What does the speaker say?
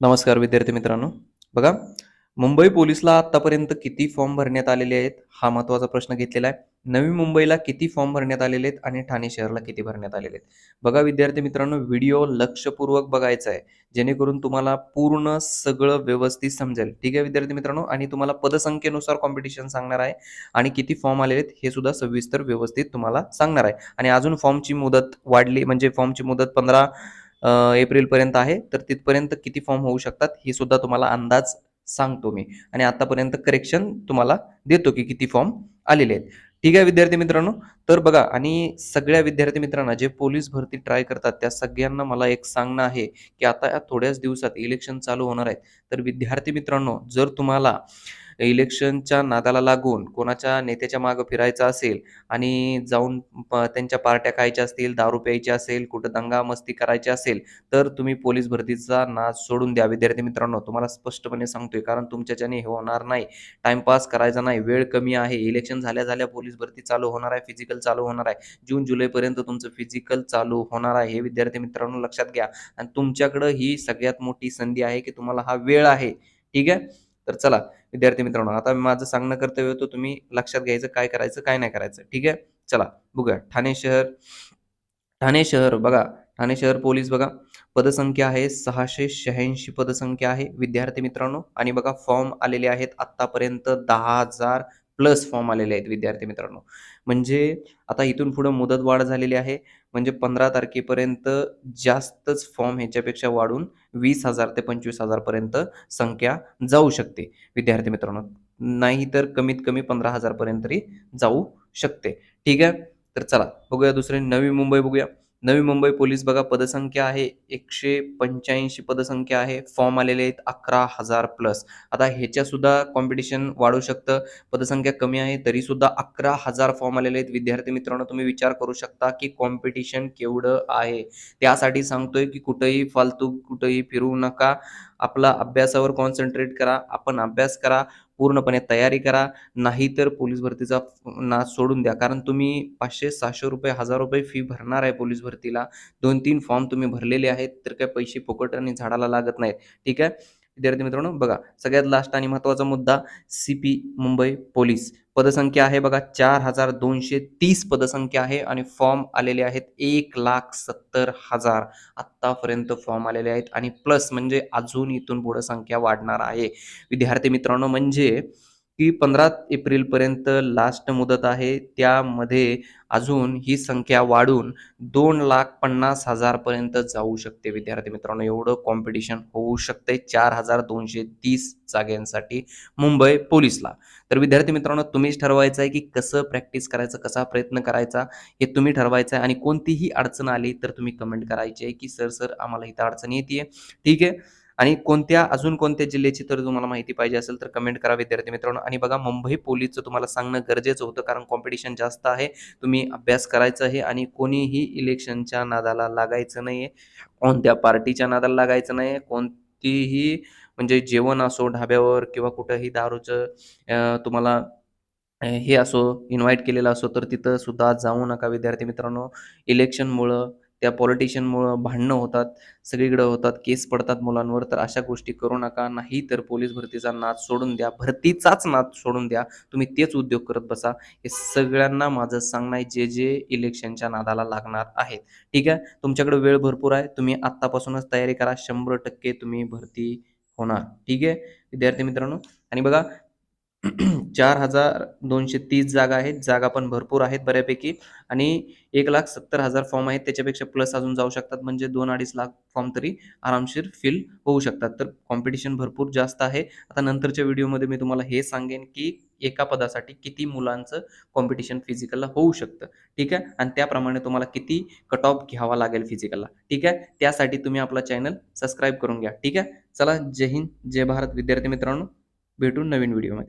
नमस्कार विद्यार्थी मित्रांनो. बघा मुंबई पोलीसला आतापर्यंत किती फॉर्म भरण्यात आलेले आहेत हा महत्त्वाचा प्रश्न घेतलेला आहे. नवी मुंबईला किती फॉर्म भरण्यात आलेले आहेत आणि ठाणे शहरला किती भरण्यात आलेले आहेत? बघा विद्यार्थी मित्रांनो व्हिडिओ लक्षपूर्वक बघायचा आहे. जेणेकरून तुम्हाला पूर्ण सगळं व्यवस्थित समजेल. ठीक आहे विद्यार्थी मित्रांनो? आणि तुम्हाला पदसंख्येनुसार कॉम्पिटिशन सांगणार आहे. आणि किती फॉर्म आलेले आहेत हे सुद्धा सविस्तर व्यवस्थित तुम्हाला सांगणार आहे. आणि अजून फॉर्मची मुदत वाढली म्हणजे फॉर्मची मुदत पंधरा एप्रिलपर्यंत आहे तर तिथपर्यंत किती फॉर्म होऊ शकतात हे सुद्धा तुम्हाला अंदाज सांगतो मी. आणि आतापर्यंत करेक्शन तुम्हाला देतो की किती फॉर्म आलेले आहेत. ठीक आहे विद्यार्थी मित्रांनो? तर बघा आणि सगळ्या विद्यार्थी मित्रांना जे पोलीस भरती ट्राय करतात त्या सगळ्यांना मला एक सांगणं आहे की आता या थोड्याच दिवसात इलेक्शन चालू होणार आहेत. तर विद्यार्थी मित्रांनो जर तुम्हाला इलेक्शनच्या नादाला लागून कोणाच्या नेत्याच्या मागं फिरायचं असेल आणि जाऊन प- त्यांच्या पार्ट्या खायच्या असतील दारू प्यायची असेल कुठं दंगा मस्ती करायची असेल तर तुम्ही पोलीस भरतीचा नाद सोडून द्या. विद्यार्थी मित्रांनो तुम्हाला स्पष्टपणे सांगतोय कारण तुमच्याच्याने हे होणार नाही. टाइमपास करायचा नाही वेळ कमी आहे. इलेक्शन झाल्या झाल्या पोलीस भरती चालू होणार आहे फिजिकल चालू होणार आहे. जून जुलैपर्यंत तुमचं फिजिकल चालू होणार आहे. हे विद्यार्थी मित्रांनो लक्षात घ्या. आणि तुमच्याकडं ही सगळ्यात मोठी संधी आहे की तुम्हाला हा वेळ आहे. ठीक आहे? तर चला विद्यार्थी मित्रांनो आता माझं सांगणं कर्तव्य होतं तुम्ही लक्षात घ्यायचं काय करायचं काय नाही करायचं ठीक आहे? चला बघूया. ठाणे शहर ठाणे शहर बघा ठाणे शहर पोलीस बघा. पदसंख्या आहे सहाशे शहाऐंशी पदसंख्या आहे. विद्यार्थी मित्रांनो आणि बघा फॉर्म आलेले आहेत आत्तापर्यंत दहा हजार प्लस फॉर्म आलेले आहेत विद्यार्थी मित्रांनो. म्हणजे आता इथून पुढं मुदत वाढ झालेली आहे. म्हणजे पंधरा तारखेपर्यंत जास्तच फॉर्म ह्याच्यापेक्षा वाढून वीस हजार ते पंचवीस हजारपर्यंत संख्या जाऊ शकते. विद्यार्थी मित्रांनो नाही तर कमीत कमी पंधरा हजारपर्यंत तरी जाऊ शकते. ठीक आहे? तर चला बघूया दुसरे नवी मुंबई बघूया. नवी मुंबई पोलीस बघा पदसंख्या आहे एकशे पंच्याऐंशी पदसंख्या आहे. फॉर्म आलेले आहेत अकरा हजार प्लस. आता ह्याच्या सुद्धा कॉम्पिटिशन वाढू शकतं. पदसंख्या कमी आहे तरी सुद्धा अकरा हजार फॉर्म आलेले आहेत. विद्यार्थी मित्रांनो तुम्ही विचार करू शकता की कॉम्पिटिशन केवढं आहे. त्यासाठी सांगतोय की कुठंही फालतू कुठंही फिरू नका. आपला अभ्यासावर कॉन्सन्ट्रेट करा. आपण अभ्यास करा. पूर्णपणे तयारी करा. नाहीतर पोलीस भरतीचा नाद सोडून द्या. कारण तुम्ही पाचशे सहाशे रुपये हजार रुपये फी भरणार आहे पोलीस भरतीला. दोन तीन फॉर्म तुम्ही भरलेले आहेत तर काय पैसे फुकट आणि झाडाला लागत नाहीत. ठीक आहे? विद्यार्थी मित्रांनो बघा सगळ्यात लास्ट आणि महत्त्वाचा मुद्दा सी पी मुंबई पोलीस पदसंख्या आहे बघा चार हजार दोनशे तीस पदसंख्या आहे आणि फॉर्म आलेले आहेत एक लाख सत्तर हजार. आत्तापर्यंत फॉर्म आलेले आहेत आणि प्लस म्हणजे अजून इथून पुढे संख्या वाढणार आहे. विद्यार्थी मित्रांनो म्हणजे की पंधरा एप्रिलपर्यंत लास्ट मुदत आहे. त्यामध्ये अजून ही संख्या वाढून दोन लाख पन्नास हजारपर्यंत जाऊ शकते. विद्यार्थी मित्रांनो एवढं कॉम्पिटिशन होऊ शकते चार हजार दोनशे तीस जाग्यांसाठी मुंबई पोलीसला. तर विद्यार्थी मित्रांनो तुम्हीच ठरवायचं आहे की कसं प्रॅक्टिस करायचं कसा प्रयत्न करायचा हे तुम्ही ठरवायचं आहे आणि कोणतीही अडचण आली तर तुम्ही कमेंट करायची आहे की सर सर आम्हाला इथं अडचण येते ठीक आहे? आणि कोणत्या अजून कोणत्या जिल्ह्याची तर तुम्हाला माहिती पाहिजे असेल तर कमेंट करा विद्यार्थी मित्रांनो. आणि बघा मुंबई पोलीसचं तुम्हाला सांगणं गरजेचं होतं कारण कॉम्पिटिशन जास्त आहे. तुम्ही अभ्यास करायचा आहे आणि कोणीही इलेक्शनच्या नादाला लागायचं नाही आहे कोणत्या पार्टीच्या नादाला लागायचं नाही आहे कोणतीही म्हणजे जेवण असो ढाब्यावर किंवा कुठंही दारूचं तुम्हाला हे असो इन्व्हाइट केलेलं असो तर तिथं सुद्धा जाऊ नका विद्यार्थी मित्रांनो. इलेक्शनमुळं त्या पॉलिटिशियनमुळं भांडणं होतात सगळीकडे होतात केस पडतात मुलांवर तर अशा गोष्टी करू नका. नाही तर पोलीस भरतीचा नाद सोडून द्या. भरतीचाच नाद सोडून द्या. तुम्ही तेच उद्योग करत बसा. हे सगळ्यांना माझं सांगणं आहे जे जे इलेक्शनच्या नादाला लागणार आहेत. ठीक आहे? तुमच्याकडे वेळ भरपूर आहे. तुम्ही आत्तापासूनच तयारी करा. शंभर टक्के तुम्ही भरती होणार. ठीक आहे? विद्यार्थी मित्रांनो आणि बघा चार हजार दोनशे तीस जागा आहेत. जागा पण भरपूर आहेत बऱ्यापैकी. आणि एक लाख सत्तर हजार फॉर्म आहेत. त्याच्यापेक्षा प्लस अजून जाऊ शकतात. म्हणजे दोन अडीच लाख फॉर्म तरी आरामशीर फिल होऊ शकतात. तर कॉम्पिटिशन भरपूर जास्त आहे. आता नंतरच्या व्हिडिओमध्ये मी तुम्हाला हे सांगेन की एका पदासाठी किती मुलांचं कॉम्पिटिशन फिजिकलला होऊ शकतं. ठीक आहे? आणि त्याप्रमाणे तुम्हाला किती कट ऑफ घ्यावा लागेल फिजिकलला ठीक आहे? त्यासाठी तुम्ही आपला चॅनल सबस्क्राईब करून घ्या. ठीक आहे? चला जय हिंद जय भारत. विद्यार्थी मित्रांनो भेटून नवीन व्हिडिओमध्ये